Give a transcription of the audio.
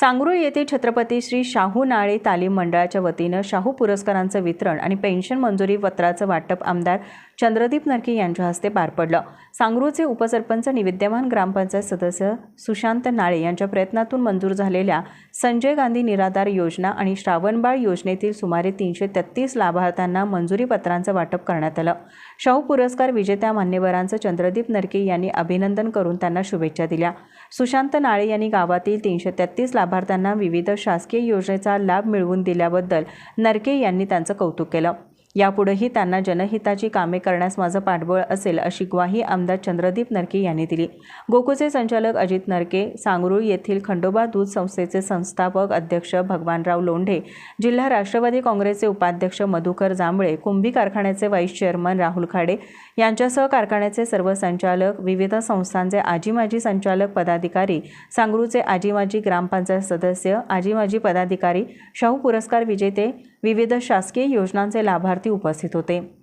सांगरूळ येथे छत्रपती श्री शाहू नाळे तालीम मंडळाच्या वतीनं शाहू पुरस्कारांचं वितरण आणि पेन्शन मंजुरी पत्राचं वाटप आमदार चंद्रदीप नरके यांच्या हस्ते पार पडलं. सांगरूळचे उपसरपंच आणि विद्यमान ग्रामपंचायत सदस्य सुशांत नाळे यांच्या प्रयत्नातून मंजूर झालेल्या संजय गांधी निराधार योजना आणि श्रावणबाळ योजनेतील सुमारे तीनशे तेहतीस लाभार्थ्यांना मंजुरी पत्रांचं वाटप करण्यात आलं. शाहू पुरस्कार विजेत्या मान्यवरांचं चंद्रदीप नरके यांनी अभिनंदन करून त्यांना शुभेच्छा दिल्या. सुशांत नाळे यांनी गावातील तीनशे तेहतीस लाभार्थ्यांना विविध शासकीय योजनेचा लाभ मिळवून दिल्याबद्दल नरके यांनी त्यांचं कौतुक केलं. यापुढेही त्यांना जनहिताची कामे करण्यास माझं पाठबळ असेल अशी ग्वाही आमदार चंद्रदीप नरके यांनी दिली. गोकुचे संचालक अजित नरके सांगरूळ येथील खंडोबा दूध संस्थेचे संस्थापक अध्यक्ष भगवानराव लोंढे जिल्हा राष्ट्रवादी काँग्रेसचे उपाध्यक्ष मधुकर जांभळे कुंभी कारखान्याचे व्हाईस चेअरमन राहुल खाडे यांच्यासह कारखान्याचे सर्व संचालक विविध संस्थांचे आजी माजी संचालक पदाधिकारी सांगरूचे आजी माजी ग्रामपंचायत सदस्य आजी माजी पदाधिकारी शाहू पुरस्कार विजेते विविध शासकीय योजनांचे लाभार्थी उपस्थित होते.